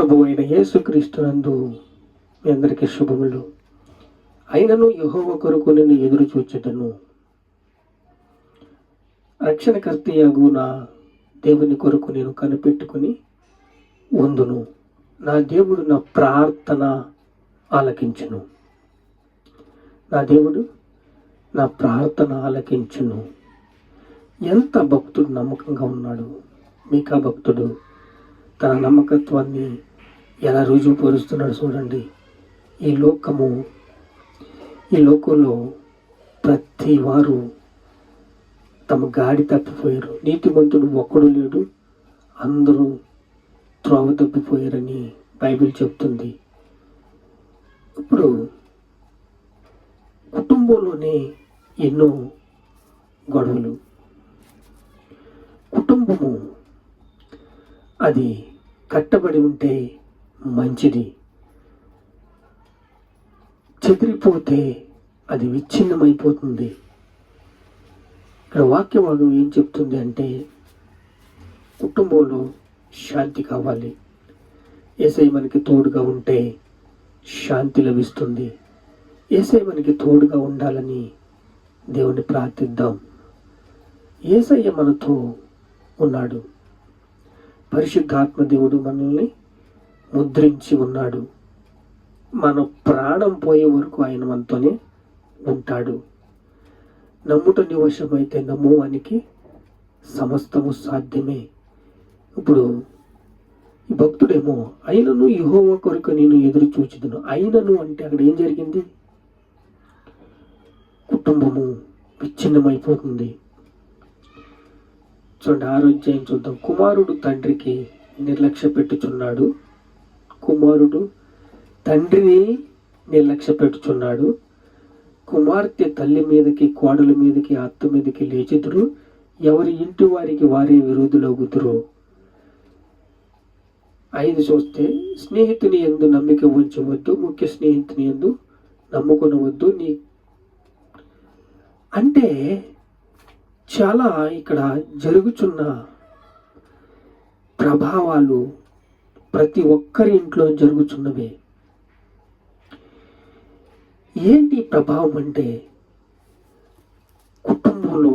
ప్రభు అయిన యేసుక్రీస్తునందు మీ అందరికీ శుభములు. అయినను యహోవ కొరకు నేను ఎదురు చూచెదను. రక్షణకర్తయగు నా దేవుని కొరకు నేను కనిపెట్టుకుని ఉందును. నా దేవుడు నా ప్రార్థన ఆలకించును. నా దేవుడు నా ప్రార్థన ఆలకించును. ఎంత భక్తుడు నమ్మకంగా ఉన్నాడు. మీకా భక్తుడు తన నమ్మకత్వాన్ని ఎలా రుజువుపరుస్తున్నాడు చూడండి. ఈ లోకము ఈ లోకంలో ప్రతి వారు తమ గాడి తప్పిపోయారు. నీతిమంతుడు ఒక్కడు లేడు అందరూ త్రోవ తప్పిపోయారని బైబిల్ చెప్తుంది. ఇప్పుడు కుటుంబంలోనే ఎన్నో గొడవలు. కుటుంబము అది కట్టబడి ఉంటే మంచిది. చెదిరిపోతే అది విచ్ఛిన్నమైపోతుంది. ఇక్కడ వాక్యవాదం ఏం చెప్తుంది అంటే కుటుంబంలో శాంతి కావాలి. ఏసై మనకి తోడుగా ఉంటే శాంతి లభిస్తుంది. ఏసై మనకి తోడుగా ఉండాలని దేవుని ప్రార్థిద్దాం. ఏసయ్య మనతో ఉన్నాడు. పరిశుద్ధాత్మ దేవుడు మనల్ని ముద్రించి ఉన్నాడు. మన ప్రాణం పోయే వరకు ఆయన మనతోనే ఉంటాడు. నమ్ముట నివశమైతే నమ్మువానికి సమస్తము సాధ్యమే. ఇప్పుడు ఈ భక్తుడేమో అయినను యహోవ కొరకు నేను ఎదురు చూచుదును. అయినను అంటే అక్కడ ఏం జరిగింది? కుటుంబము విచ్ఛిన్నమైపోతుంది. చూడండి ఆరోగ్యం చూద్దాం. కుమారుడు తండ్రికి నిర్లక్ష్య పెట్టుచున్నాడు. కుమారుడు తండ్రిని నిర్లక్ష్య పెట్టుచున్నాడు కుమార్తె తల్లి మీదకి కోడల మీదకి అత్త మీదకి లేచిదురు ఎవరి ఇంటి వారికి వారే విరోధులవుతురు. ఐదు చూస్తే స్నేహితుని ఎందు నమ్మిక ఉంచవద్దు ముఖ్య స్నేహితుని ఎందు నమ్ముకొనవద్దు నీ అంటే చాలా ఇక్కడ జరుగుచున్న ప్రభావాలు ప్రతి ఒక్కరి ఇంట్లో జరుగుతున్నవే ఏంటి ప్రభావం అంటే కుటుంబంలో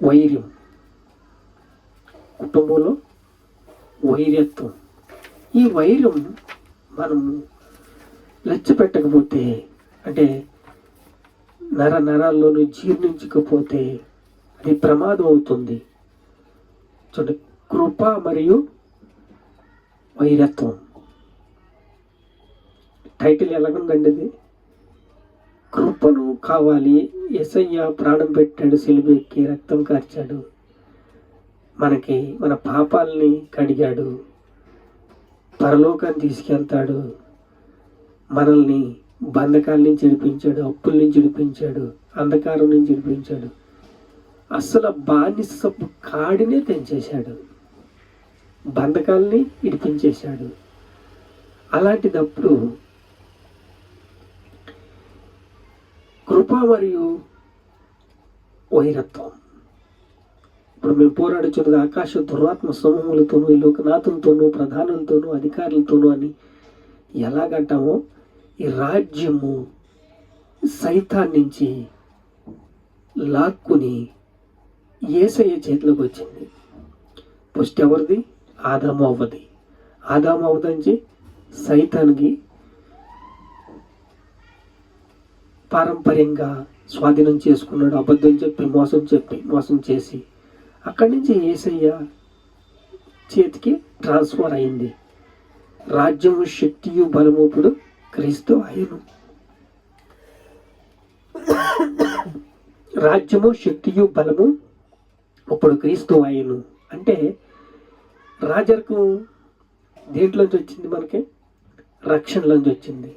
వైర్యం. కుటుంబంలో వైర్యత్వం. ఈ వైర్యం మనము లెచ్చపెట్టకపోతే అంటే నర నరాల్లోనూ జీర్ణించకపోతే అది ప్రమాదం అవుతుంది చూడండి కృప మరియు వైరత్వం టైటిల్ ఎలాగుందండి ఇది కృపను కావాలి. ఎసయ్య ప్రాణం పెట్టాడు సిలిబెక్కి రక్తం కార్చాడు. మనకి మన పాపాలని కడిగాడు. పరలోకాన్ని తీసుకెళ్తాడు. మనల్ని బంధకాల నుంచి విడిపించాడు అప్పుల నుంచి విడిపించాడు అంధకారం నుంచి విడిపించాడు. అసలు బానిసపు కాడినే తెంచేశాడు. బంధకాల్ని ఇడిపించేశాడు అలాంటిదప్పుడు కృప మరియు వైరత్వం. ఇప్పుడు మేము పోరాడుచున్నది ఆకాశ దురాత్మ సమూహములతోనూ ఈ లోకనాథులతోనూ ప్రధానులతోనూ అధికారులతోనూ అని ఎలాగంటామో ఈ రాజ్యము సైతాన్ నుంచి లాక్కుని ఏసయ్య చేతిలోకి వచ్చింది. ఫస్ట్ ఎవరిది? ఆదాము అవ్వది. ఆదాము అవ్వదని సైతానికి పారంపర్యంగా స్వాధీనం చేసుకున్నాడు అబద్ధం చెప్పి మోసం చెప్పి మోసం చేసి. అక్కడి నుంచి ఏసయ్య చేతికి ట్రాన్స్ఫర్ అయింది. రాజ్యము శక్తియు బలము ఇప్పుడు క్రీస్తు అయ్యను. రాజ్యము శక్తియు బలము ఇప్పుడు క్రీస్తు అయ్యను. అంటే రాజర్కు దేంట్లోంచి వచ్చింది మనకి? రక్షణలోంచి వచ్చింది.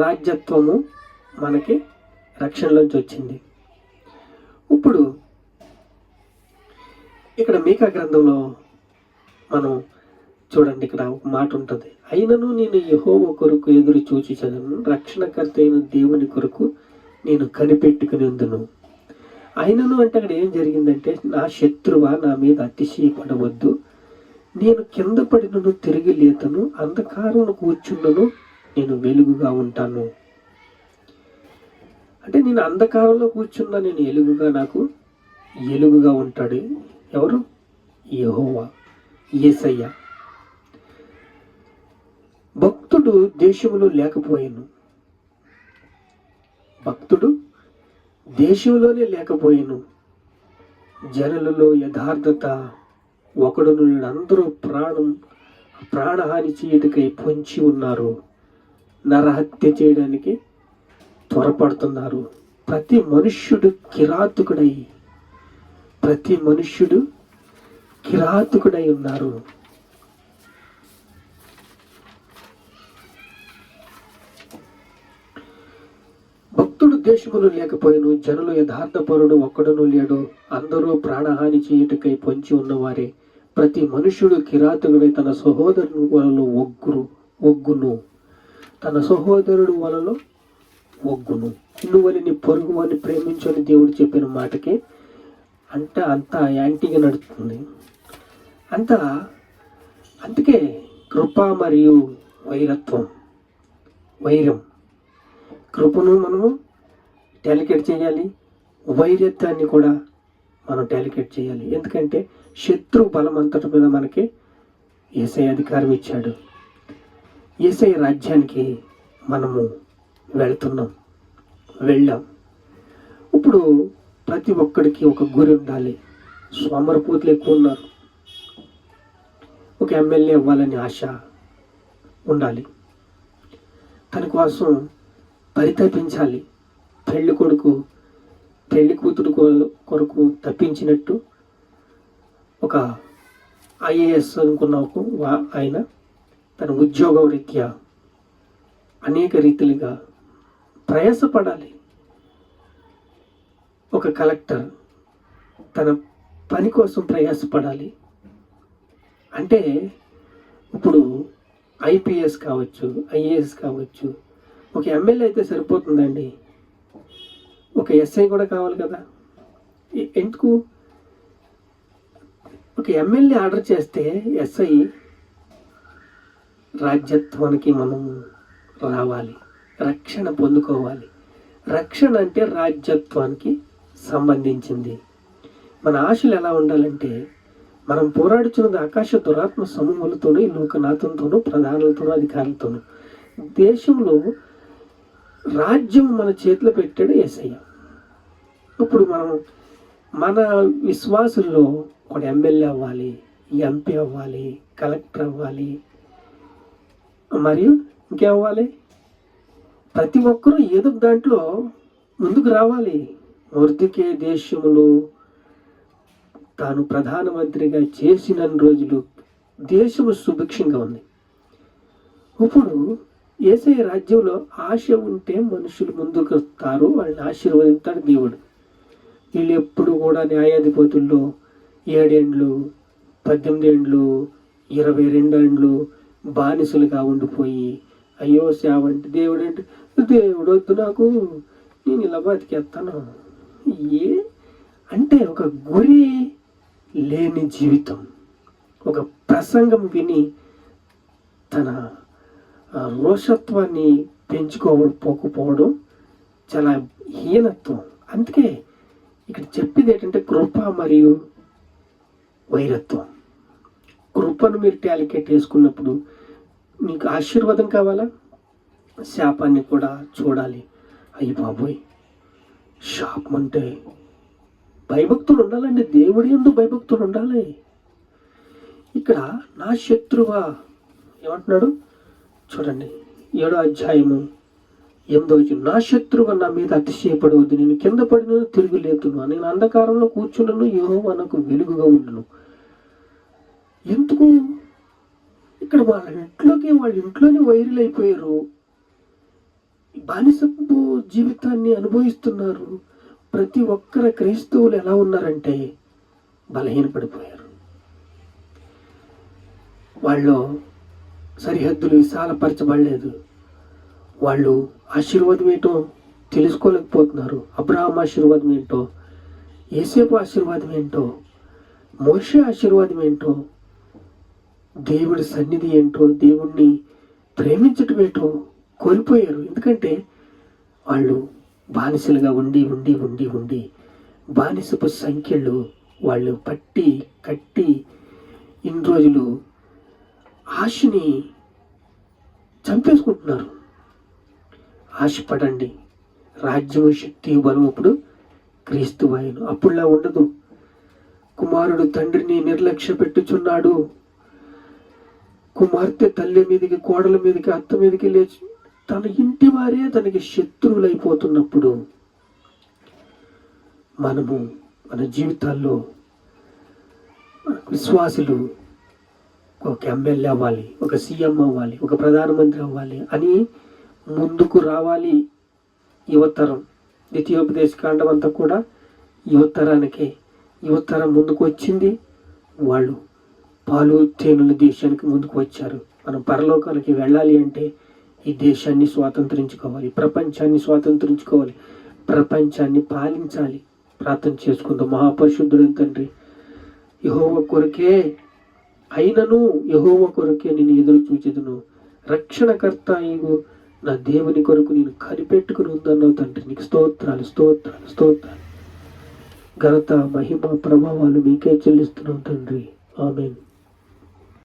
రాజ్యత్వము మనకి రక్షణలోంచి వచ్చింది. ఇప్పుడు ఇక్కడ మీకా గ్రంథంలో మనం చూడండి ఇక్కడ ఒక మాట ఉంటుంది. అయినను నేను యహోవ కొరకు ఎదురు చూచి చదువును రక్షణకర్త అయిన దేవుని కొరకు నేను కనిపెట్టుకుని ఉందును. అయినను అంటే అక్కడ ఏం జరిగిందంటే నా శత్రువ నా మీద అతిశయపడవద్దు నేను కింద పడినను తిరిగి లేతను అంధకారంలో కూర్చున్నను నేను వెలుగుగా ఉంటాను. అంటే నేను అంధకారంలో కూర్చున్నా నేను ఎలుగుగా నాకు ఎలుగుగా ఉంటాడు ఎవరు? యహోవా యేసయ్య భక్తుడు దేశంలో లేకపోయాను. భక్తుడు దేశంలోనే లేకపోయాను. జనులలో యథార్థత ఒకడును అందరూ ప్రాణం ప్రాణహాని చేయటకై పొంచి ఉన్నారు. నరహత్య చేయడానికి త్వరపడుతున్నారు. ప్రతి మనుష్యుడు కిరాతుకుడై ప్రతి మనుష్యుడు కిరాతుకుడై ఉన్నారు. భక్తుడు దేశములు లేకపోయిను జనులు యథార్థపరుడు ఒక్కడను లేడు. అందరూ ప్రాణహాని చేయుటకై పొంచి ఉన్నవారే. ప్రతి మనుష్యుడు కిరాతకుడై. తన సహోదరుని వలలో ఒగ్గురు ఒగ్గును. తన సహోదరుడు వలలో ఒగ్గును. నువ్వని పొరుగు వారిని ప్రేమించని దేవుడు చెప్పిన మాటకి అంట అంతా యాంటీగా నడుస్తుంది. అంతా అందుకే కృప మరియు వైరత్వం వైరం. కృపను మనము డెలికేట్ చేయాలి. వైరత్వాన్ని కూడా మనం డెలికేట్ చేయాలి. ఎందుకంటే శత్రు బలం అంతటి మీద మనకి ఏసై అధికారం ఇచ్చాడు. ఏసై రాజ్యానికి మనము వెళ్తున్నాం వెళ్ళాం. ఇప్పుడు ప్రతి ఒక్కడికి ఒక గురి ఉండాలి. సోమరపోతులు ఎక్కువ ఉన్నారు. ఒక ఎమ్మెల్యే అవ్వాలని ఆశ ఉండాలి. తన కోసం పరితపించాలి. పెళ్ళి కొడుకు పెళ్ళి కూతురు కొ- కొరకు తప్పించినట్టు ఒక ఐఏఎస్ అనుకున్న ఒక వా- ఆయన తన ఉద్యోగ రీత్యా అనేక రీతిలుగా ప్రయాసపడాలి. ఒక కలెక్టర్ తన పని కోసం ప్రయాసపడాలి. అంటే ఇప్పుడు ఐపీఎస్ కావచ్చు ఐఏఎస్ కావచ్చు ఒక ఎమ్మెల్యే అయితే సరిపోతుందండి. ఒక ఎస్ఐ కూడా కావాలి కదా. ఎందుకు? ఒక ఎమ్మెల్యే ఆర్డర్ చేస్తే ఎస్ఐ రాజ్యత్వానికి మనం రావాలి రక్షణ పొందుకోవాలి. రక్షణ అంటే రాజ్యత్వానికి సంబంధించింది. మన ఆశలు ఎలా ఉండాలంటే మనం పోరాడుచున్నది ఆకాశ దురాత్మ సమూహాలతోనూ ఈ లోకనాథంతోనూ ప్రధానులతోనూ అధికారులతోనూ. దేశంలో రాజ్యం మన చేతిలో పెట్టాడు ఎస్ఐ. ఇప్పుడు మనం మన విశ్వాసుల్లో ఒకడు ఎమ్మెల్యే అవ్వాలి ఎంపీ అవ్వాలి కలెక్టర్ అవ్వాలి. మరియు ఇంకేమవ్వాలి ప్రతి ఒక్కరూ ఏదో దాంట్లో ముందుకు రావాలి. మొర్దికే దేశంలో తాను ప్రధానమంత్రిగా చేసిన రోజులు దేశము సుభిక్షంగా ఉంది. ఇప్పుడు ఏసై రాజ్యంలో ఆశ ఉంటే మనుషులు ముందుకు వస్తారు. వాళ్ళని ఆశీర్వదిస్తాడు దేవుడు. వీళ్ళు ఎప్పుడు కూడా న్యాయాధిపతుల్లో ఏడేండ్లు పద్దెనిమిది ఏండ్లు ఇరవై రెండు ఏండ్లు బానిసలుగా ఉండిపోయి అయ్యో సేవంటి దేవుడు అంటే దేవుడు వద్దు నాకు నేను ఇలా బతికేస్తాను ఏ? అంటే ఒక గురి లేని జీవితం ఒక ప్రసంగం విని తన రోషత్వాన్ని పెంచుకోకపోకపోవడం చాలా హీనత్వం. అందుకే ఇక్కడ చెప్పేది ఏంటంటే కృప మరియు వైరత్వం. కృపను మీరు టాలికేట్ వేసుకున్నప్పుడు మీకు ఆశీర్వాదం కావాలా? శాపాన్ని కూడా చూడాలి. అయ్యి బాబోయ్! శాపం అంటే భయభక్తులు ఉండాలండి. దేవుడి ఎందు భయభక్తులు ఉండాలి. ఇక్కడ నా శత్రువా ఏమంటున్నాడు? చూడండి ఏడో అధ్యాయము ఎనిమిదో వచ్చిన నా శత్రువు నా మీద అతిశయపడవద్దు. నేను కింద పడిన తిరిగి లేతును నేను అంధకారంలో కూర్చున్నాను యెహోవా నాకు వెలుగుగా ఉండను. ఎందుకు? ఇక్కడ వాళ్ళ ఇంట్లోకి వాళ్ళ ఇంట్లోనే వైరల్ అయిపోయారు బానిసపు జీవితాన్ని అనుభవిస్తున్నారు. ప్రతి ఒక్కరు క్రైస్తవులు ఎలా ఉన్నారంటే బలహీనపడిపోయారు. వాళ్ళు సరిహద్దులు విశాలపరచబడలేదు. వాళ్ళు ఆశీర్వాదం ఏంటో తెలుసుకోలేకపోతున్నారు. అబ్రహాం ఆశీర్వాదం ఏంటో ఏసేపు ఆశీర్వాదం ఏంటో మోషే ఆశీర్వాదం ఏంటో దేవుడి సన్నిధి ఏంటో దేవుణ్ణి ప్రేమించటం ఏంటో కోల్పోయారు. ఎందుకంటే వాళ్ళు బానిసలుగా ఉండి ఉండి ఉండి ఉండి బానిసపు సంఖ్యలు వాళ్ళు పట్టి కట్టి ఇన్ని రోజులు ఆశని చంపేసుకుంటున్నారు. ఆశపడండి. రాజ్యము శక్తి బలం అప్పుడు క్రీస్తు వాయను. అప్పుడులా ఉండదు. కుమారుడు తండ్రిని నిర్లక్ష్య పెట్టుచున్నాడు. కుమార్తె తల్లి మీదకి కోడల మీదకి అత్త మీదకి లేచి తన ఇంటి వారే తనకి శత్రువులైపోతున్నప్పుడు మనము మన జీవితాల్లో విశ్వాసులు ఒక ఎమ్మెల్యే అవ్వాలి ఒక సీఎం అవ్వాలి ఒక ప్రధానమంత్రి అవ్వాలి అని ముందుకు రావాలి యువతరం. ద్వితీయోపదేశ కాండం అంతా కూడా యువతరానికి. యువతరం ముందుకు వచ్చింది వాళ్ళు. పాలు తేనుల దేశానికి ముందుకు వచ్చారు. మనం పరలోకాలకి వెళ్ళాలి అంటే ఈ దేశాన్ని స్వాతంత్రించుకోవాలి. ప్రపంచాన్ని స్వాతంత్రించుకోవాలి. ప్రపంచాన్ని పాలించాలి. ప్రార్థన చేసుకుందాం. మహాపరిశుద్ధుడు తండ్రి యహోవ కొరకే అయినను యహోవ కొరకే నేను ఎదురు చూచెదను. రక్షణకర్త ఇగో నా దేవుని కొరకు నేను కనిపెట్టుకుని ఉందన్నావు తండ్రి. నీకు స్తోత్రాలు స్తోత్రాలు స్తోత్రాలు. ఘనత మహిమ ప్రభావాలు మీకే చెల్లిస్తున్నావు తండ్రి. ఆమెను.